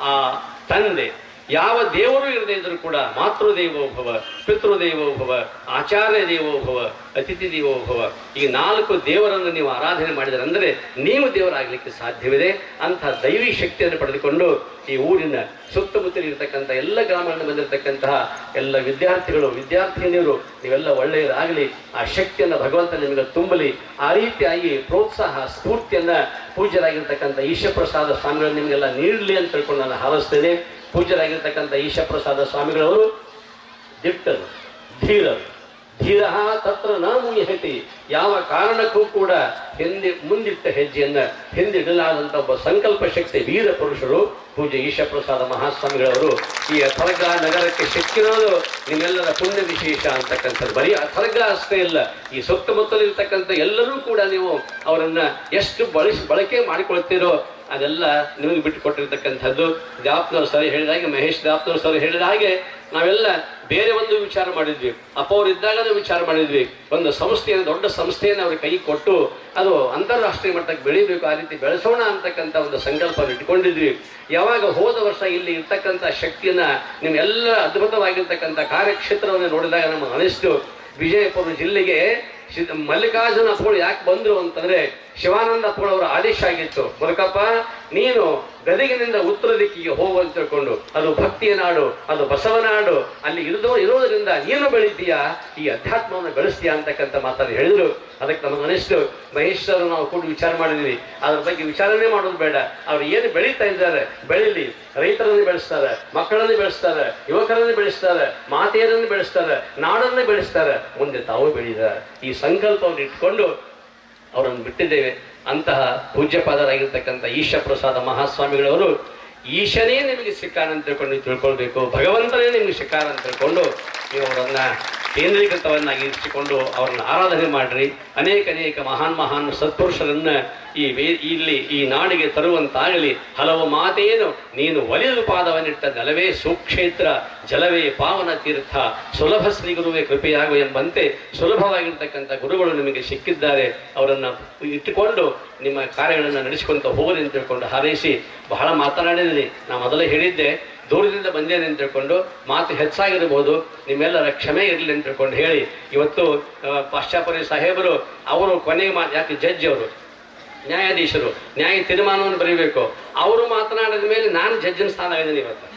ಆ ತಂದೆ, ಯಾವ ದೇವರು ಇರದೇ ಇದ್ರೂ ಕೂಡ ಮಾತೃದೇವೋಭವ ಪಿತೃದೇವೋಭವ ಆಚಾರ್ಯ ದೇವೋಭವ ಅತಿಥಿ ದೇವೋಭವ ಈ ನಾಲ್ಕು ದೇವರನ್ನು ನೀವು ಆರಾಧನೆ ಮಾಡಿದರೆ ಅಂದರೆ ನೀವು ದೇವರಾಗಲಿಕ್ಕೆ ಸಾಧ್ಯವಿದೆ. ಅಂತಹ ದೈವಿ ಶಕ್ತಿಯನ್ನು ಪಡೆದುಕೊಂಡು ಈ ಊರಿನ ಸುತ್ತಮುತ್ತಲಿರ್ತಕ್ಕಂಥ ಎಲ್ಲ ಗ್ರಾಮಗಳನ್ನು ಬಂದಿರತಕ್ಕಂತಹ ಎಲ್ಲ ವಿದ್ಯಾರ್ಥಿಗಳು, ವಿದ್ಯಾರ್ಥಿನಿಯರು, ನೀವೆಲ್ಲ ಒಳ್ಳೆಯದಾಗಲಿ. ಆ ಶಕ್ತಿಯನ್ನು ಭಗವಂತ ನಿಮಗೆ ತುಂಬಲಿ. ಆ ರೀತಿಯಾಗಿ ಪ್ರೋತ್ಸಾಹ, ಸ್ಫೂರ್ತಿಯನ್ನು ಪೂಜ್ಯರಾಗಿರ್ತಕ್ಕಂಥ ಈಶಪ್ರಸಾದ ಸ್ವಾಮಿಗಳು ನಿಮಗೆಲ್ಲ ನೀಡಲಿ ಅಂತ ತಿಳ್ಕೊಂಡು ನಾನು ಹಾರಿಸ್ತೇನೆ. ಪೂಜ್ಯರಾಗಿರ್ತಕ್ಕಂಥ ಈಶಪ್ರಸಾದ ಸ್ವಾಮಿಗಳವರು ದಿಟ್ಟರು, ಧೀರರು. ಧೀರ ತತ್ರ ನ ಮುಯಹತಿ ಯಾವ ಕಾರಣಕ್ಕೂ ಕೂಡ ಹಿಂದೆ ಮುಂದಿಟ್ಟ ಹೆಜ್ಜೆಯನ್ನ ಹಿಂದಿಡಲಾದಂಥ ಒಬ್ಬ ಸಂಕಲ್ಪ ಶಕ್ತಿ ವೀರ ಪುರುಷರು ಪೂಜೆ ಈಶಪ್ರಸಾದ ಮಹಾಸ್ವಾಮಿಗಳವರು ಈ ಅಥರ್ಗ ನಗರಕ್ಕೆ ಸಿಕ್ಕಿರೋದು ನಿಮ್ಮೆಲ್ಲರ ಪುಣ್ಯ ವಿಶೇಷ ಅಂತಕ್ಕಂಥದ್ದು. ಬರೀ ಅಥರ್ಗ ಅಷ್ಟೇ ಇಲ್ಲ, ಈ ಸುತ್ತಮುತ್ತಲಿರ್ತಕ್ಕಂಥ ಎಲ್ಲರೂ ಕೂಡ ನೀವು ಅವರನ್ನ ಎಷ್ಟು ಬಳಸಿ ಬಳಕೆ ಮಾಡಿಕೊಳ್ತೀರೋ ಅದೆಲ್ಲ ನಿಮಗೆ ಬಿಟ್ಟು ಕೊಟ್ಟಿರ್ತಕ್ಕಂಥದ್ದು ದಾಪ್ನವ್ರು ಸರಿ ಹೇಳಿದ ಹಾಗೆ, ಮಹೇಶ್ ದಾಪ್ನವ್ರು ಸರಿ ಹೇಳಿದ ಹಾಗೆ ನಾವೆಲ್ಲ ಬೇರೆ ಒಂದು ವಿಚಾರ ಮಾಡಿದ್ವಿ. ಅಪ್ಪ ಅವರು ಇದ್ದಾಗ ವಿಚಾರ ಮಾಡಿದ್ವಿ. ಒಂದು ಸಂಸ್ಥೆಯನ್ನು, ದೊಡ್ಡ ಸಂಸ್ಥೆಯನ್ನು ಅವ್ರ ಕೈ ಕೊಟ್ಟು ಅದು ಅಂತಾರಾಷ್ಟ್ರೀಯ ಮಟ್ಟಕ್ಕೆ ಬೆಳಿಬೇಕು, ಆ ರೀತಿ ಬೆಳೆಸೋಣ ಅಂತಕ್ಕಂಥ ಒಂದು ಸಂಕಲ್ಪ ಇಟ್ಕೊಂಡಿದ್ವಿ. ಯಾವಾಗ ಹೋದ ವರ್ಷ ಇಲ್ಲಿ ಇರ್ತಕ್ಕಂಥ ಶಕ್ತಿಯನ್ನ ನಿಮ್ಮೆಲ್ಲ ಅದ್ಭುತವಾಗಿರ್ತಕ್ಕಂಥ ಕಾರ್ಯಕ್ಷೇತ್ರವನ್ನು ನೋಡಿದಾಗ ನಮ್ಮ ಅನಿಸ್ತು. ವಿಜಯಪುರ ಜಿಲ್ಲೆಗೆ ಮಲ್ಲಿಕಾರ್ಜುನ ಅಪ್ಪಗಳು ಯಾಕೆ ಬಂದರು ಅಂತಂದ್ರೆ ಶಿವಾನಂದ ಅಪ್ಪಗಳವರ ಆದೇಶ ಆಗಿತ್ತು. ಮುರುಕಪ್ಪ, ನೀನು ಗದಗಿನಿಂದ ಉತ್ತರ ದಿಕ್ಕಿಗೆ ಹೋಗು ಅಂತ ತಿಳ್ಕೊಂಡು, ಅದು ಭಕ್ತಿಯ ನಾಡು, ಅದು ಬಸವನಾಡು ಅಲ್ಲಿ ಇರೋದು ಇರೋದರಿಂದ ನೀನು ಬೆಳಿತೀಯಾ ಈ ಅಧ್ಯಾತ್ಮವನ್ನು ಬೆಳೆಸ್ತೀಯ ಅಂತಕ್ಕಂಥ ಮಾತನ್ನು ಹೇಳಿದ್ರು. ಅದಕ್ಕೆ ನಮಗೆ ಅನಿಸ್ತು ಮಹೇಶ್ವರನ್ನು ನಾವು ಕೂಡ ವಿಚಾರ ಮಾಡಿದ್ವಿ. ಅದ್ರ ಬಗ್ಗೆ ವಿಚಾರನೆ ಮಾಡೋದು ಬೇಡ. ಅವ್ರು ಏನು ಬೆಳೀತಾ ಇದ್ದಾರೆ, ಬೆಳೀಲಿ. ರೈತರನ್ನು ಬೆಳೆಸ್ತಾರೆ, ಮಕ್ಕಳನ್ನು ಬೆಳೆಸ್ತಾರೆ, ಯುವಕರನ್ನು ಬೆಳೆಸ್ತಾರೆ, ಮಾತೆಯರನ್ನು ಬೆಳೆಸ್ತಾರೆ, ನಾಡನ್ನು ಬೆಳೆಸ್ತಾರೆ. ಮುಂದೆ ತಾವು ಬೆಳೀತಾರೆ ಈ ಸಂಕಲ್ಪವನ್ನು ಇಟ್ಕೊಂಡು ಅವರನ್ನು ಬಿಟ್ಟಿದ್ದೇವೆ. ಅಂತಹ ಪೂಜ್ಯಪಾದರಾಗಿರ್ತಕ್ಕಂಥ ಈಶ ಪ್ರಸಾದ ಮಹಾಸ್ವಾಮಿಗಳವರು ಈಶನೇ ನಿಮಗೆ ಸಿಕ್ಕಾನಂತ ತಿಳ್ಕೊಂಡು ತಿಳ್ಕೊಳ್ಬೇಕು. ಭಗವಂತನೇ ನಿಮಗೆ ಸಿಕ್ಕಾನಂತ ತಿಳ್ಕೊಂಡು ನೀವು ಅವರನ್ನ ಕೇಂದ್ರೀಕೃತವನ್ನಾಗಿ ಇರಿಸಿಕೊಂಡು ಅವರನ್ನ ಆರಾಧನೆ ಮಾಡಿರಿ. ಅನೇಕ ಅನೇಕ ಮಹಾನ್ ಮಹಾನ್ ಸತ್ಪುರುಷರನ್ನ ಈ ವೇ, ಇಲ್ಲಿ ಈ ನಾಡಿಗೆ ತರುವಂತಾಗಲಿ. ಹಲವು ಮಾತೇನು ನೀನು ಒಲಿದು ಪಾದವನ್ನಿಟ್ಟ ನೆಲವೇ ಸುಕ್ಷೇತ್ರ, ಜಲವೇ ಪಾವನ ತೀರ್ಥ, ಸುಲಭ ಶ್ರೀ ಗುರುವೇ ಕೃಪೆಯಾಗು ಎಂಬಂತೆ ಸುಲಭವಾಗಿರ್ತಕ್ಕಂಥ ಗುರುಗಳು ನಿಮಗೆ ಸಿಕ್ಕಿದ್ದಾರೆ. ಅವರನ್ನು ಇಟ್ಟುಕೊಂಡು ನಿಮ್ಮ ಕಾರ್ಯಗಳನ್ನು ನಡೆಸಿಕೊಂತ ಹೋಗಲಿ ಅಂತ ತಿಳ್ಕೊಂಡು ಹಾರೈಸಿ ಬಹಳ ಮಾತನಾಡಿದ್ರಿ. ನಾ ಮೊದಲೇ ಹೇಳಿದ್ದೆ ದೂರದಿಂದ ಬಂದೇನೆ ಅಂತ ತಿಳ್ಕೊಂಡು ಮಾತು ಹೆಚ್ಚಾಗಿರ್ಬೋದು ನಿಮ್ಮೆಲ್ಲರ ಕ್ಷಮೆ ಇರಲಿ ಅಂತ ಹೇಳಿ. ಇವತ್ತು ಪಾಶ್ಚಾಪರಿ ಪಾಶ್ಚಾಪುರಿ ಸಾಹೇಬರು, ಅವರು ಕೊನೆಗೆ ಮಾತು ಯಾಕೆ ಜಡ್ಜ್ ಅವರು? ನ್ಯಾಯಾಧೀಶರು. ನ್ಯಾಯ ತೀರ್ಮಾನವನ್ನು ಬರೀಬೇಕು. ಅವರು ಮಾತನಾಡಿದ ಮೇಲೆ ನಾನು ಜಡ್ಜಿನ ಸ್ಥಾನ ಆಗಿದ್ದೀನಿ ಇವತ್ತು.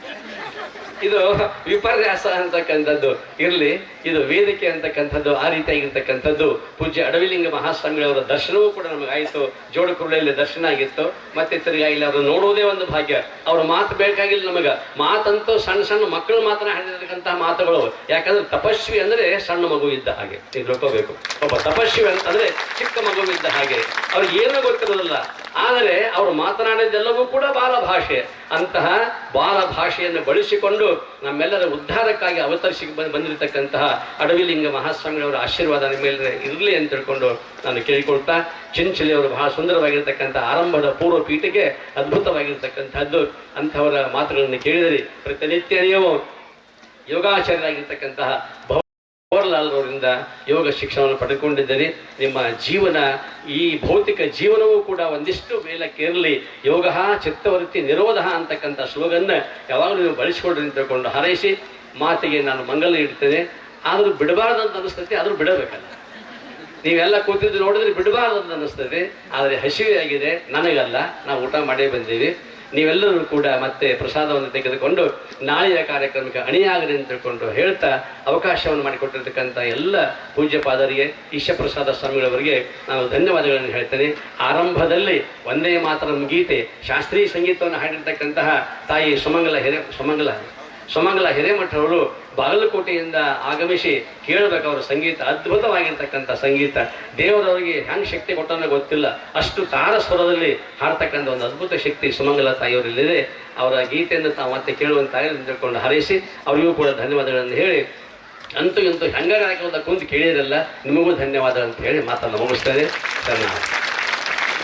ಇದು ವಿಪರ್ಯಾಸ ಅಂತಕ್ಕಂಥದ್ದು. ಇರಲಿ, ಇದು ವೇದಿಕೆ ಅಂತಕ್ಕಂಥದ್ದು, ಆ ರೀತಿಯಾಗಿರ್ತಕ್ಕಂಥದ್ದು. ಪೂಜ್ಯ ಅಡವಿಲಿಂಗ ಮಹಾಸ್ವಾಮಿಗಳವರ ದರ್ಶನವೂ ಕೂಡ ನಮಗಾಯಿತು ಜೋಡುಕುರುಳೆಯಲ್ಲಿ ದರ್ಶನ ಆಗಿತ್ತು. ಮತ್ತೆ ತಿರ್ಗಾ ಇಲ್ಲಿ ಅದು ನೋಡುವುದೇ ಒಂದು ಭಾಗ್ಯ. ಅವ್ರ ಮಾತು ಬೇಕಾಗಿಲ್ಲ ನಮಗೆ. ಮಾತಂತೂ ಸಣ್ಣ ಸಣ್ಣ ಮಕ್ಕಳು ಮಾತನಾಡಿರ್ತಕ್ಕಂತಹ ಮಾತುಗಳು. ಯಾಕಂದ್ರೆ ತಪಸ್ವಿ ಅಂದ್ರೆ ಸಣ್ಣ ಮಗು ಇದ್ದ ಹಾಗೆ. ತಿಳ್ಕೋಬೇಕು. ಒಬ್ಬ ತಪಸ್ವಿ ಅಂತಂದ್ರೆ ಚಿಕ್ಕ ಮಗು ಇದ್ದ ಹಾಗೆ. ಅವ್ರಿಗೆ ಏನೂ ಗೊತ್ತಿರೋದಿಲ್ಲ. ಆದರೆ ಅವರು ಮಾತನಾಡಿದ್ದೆಲ್ಲವೂ ಕೂಡ ಬಾಲ ಭಾಷೆ ಅಂತಹ ಬಾಲ ಭಾಷೆಯನ್ನು ಬಳಸಿಕೊಂಡು ನಮ್ಮೆಲ್ಲರ ಉದ್ಧಾರಕ್ಕಾಗಿ ಅವತರಿಸಿ ಬಂದ್- ಬಂದಿರತಕ್ಕಂತಹ ಅಡವಿಲಿಂಗ ಮಹಾಸ್ವಾಮಿಯವರ ಆಶೀರ್ವಾದ ಮೇಲೆ ಇರಲಿ ಅಂತ ತಿಳ್ಕೊಂಡು ನಾನು ಕೇಳಿಕೊಳ್ತಾ ಚಿಂಚಲಿಯವರು ಬಹಳ ಸುಂದರವಾಗಿರ್ತಕ್ಕಂಥ ಆರಂಭದ ಪೂರ್ವ ಪೀಠಕ್ಕೆ ಅದ್ಭುತವಾಗಿರ್ತಕ್ಕಂಥದ್ದು, ಅಂಥವರ ಮಾತುಗಳನ್ನು ಕೇಳಿದರೆ ಪ್ರತಿನಿತ್ಯ ನೀವು ಯೋಗಾಚಾರ್ಯರಾಗಿರ್ತಕ್ಕಂತಹ ಜವಾಹರ್ಲಾಲ್ ಅವರಿಂದ ಯೋಗ ಶಿಕ್ಷಣವನ್ನು ಪಡೆದುಕೊಂಡಿದ್ದೀರಿ ನಿಮ್ಮ ಜೀವನ, ಈ ಭೌತಿಕ ಜೀವನವೂ ಕೂಡ ಒಂದಿಷ್ಟು ಮೇಲಕ್ಕೇರಲಿ. ಯೋಗ ಚಿತ್ತವೃತ್ತಿ ನಿರೋಧ ಅಂತಕ್ಕಂಥ ಸ್ಲೋಗನ್ನ ಯಾವಾಗಲೂ ನೀವು ಬಳಸಿಕೊಂಡ್ರಿ ಅಂತ ತಿಳ್ಕೊಂಡು ಹಾರೈಸಿ. ಮಾತಿಗೆ ನಾನು ಮಂಗಲ ಇಡ್ತೇನೆ ಆದರೂ ಬಿಡಬಾರ್ದಂತ ಅನಿಸ್ತೈತಿ ಆದರೂ ಬಿಡಬೇಕಲ್ಲ. ನೀವೆಲ್ಲ ಕೂತಿದ್ದು ನೋಡಿದ್ರೆ ಬಿಡಬಾರ್ದಂತ ಅನಿಸ್ತದೆ ಆದರೆ ಹಸಿವೆ ಆಗಿದೆ, ನನಗಲ್ಲ. ನಾವು ಊಟ ಮಾಡೇ ಬಂದೀವಿ ನೀವೆಲ್ಲರೂ ಕೂಡ ಮತ್ತೆ ಪ್ರಸಾದವನ್ನು ತೆಗೆದುಕೊಂಡು ನಾಳೆಯ ಕಾರ್ಯಕ್ರಮಕ್ಕೆ ಅಣಿಯಾಗಲಿ ಅಂತ ತಿಳ್ಕೊಂಡು ಹೇಳ್ತಾ ಅವಕಾಶವನ್ನು ಮಾಡಿಕೊಟ್ಟಿರ್ತಕ್ಕಂಥ ಎಲ್ಲ ಪೂಜ್ಯ ಪಾದರಿಗೆ ಈಶಪ್ರಸಾದ ಸ್ವಾಮಿಗಳವರಿಗೆ ನಾನು ಧನ್ಯವಾದಗಳನ್ನು ಹೇಳ್ತೇನೆ. ಆರಂಭದಲ್ಲಿ ಒಂದೇ ಮಾತರಂ ಗೀತೆ ಶಾಸ್ತ್ರೀಯ ಸಂಗೀತವನ್ನು ಹಾಡಿರ್ತಕ್ಕಂತಹ ತಾಯಿ ಸುಮಂಗಲ ಹಿರೇ ಸುಮಂಗಲ ಸುಮಂಗಲ ಹಿರೇಮಠರವರು ಬಾಗಲಕೋಟೆಯಿಂದ ಆಗಮಿಸಿ ಕೇಳಬೇಕು ಅವರ ಸಂಗೀತ, ಅದ್ಭುತವಾಗಿರ್ತಕ್ಕಂಥ ಸಂಗೀತ. ದೇವರವರಿಗೆ ಹೆಂಗ್ ಶಕ್ತಿ ಕೊಟ್ಟನೋ ಗೊತ್ತಿಲ್ಲ. ಅಷ್ಟು ತಾರ ಸ್ವರದಲ್ಲಿ ಹಾಡ್ತಕ್ಕಂಥ ಒಂದು ಅದ್ಭುತ ಶಕ್ತಿ ಸುಮಂಗಲ ತಾಯಿಯವರಲ್ಲಿದೆ. ಅವರ ಗೀತೆಯನ್ನು ತಾವು ಮತ್ತೆ ಕೇಳುವಂತಾಗಲಿ ಅಂತ ತಿಳ್ಕೊಂಡು ಹರೈಸಿ ಅವರಿಗೂ ಕೂಡ ಧನ್ಯವಾದಗಳನ್ನು ಹೇಳಿ, ಅಂತೂ ಇಂತೂ ಹೆಂಗಾರ ಕುಂತು ಕೇಳಿರಲ್ಲ ನಿಮಗೂ ಧನ್ಯವಾದ ಅಂತ ಹೇಳಿ ಮಾತನ್ನು ಮುಗಿಸ್ತೇನೆ. ಧನ್ಯವಾದ.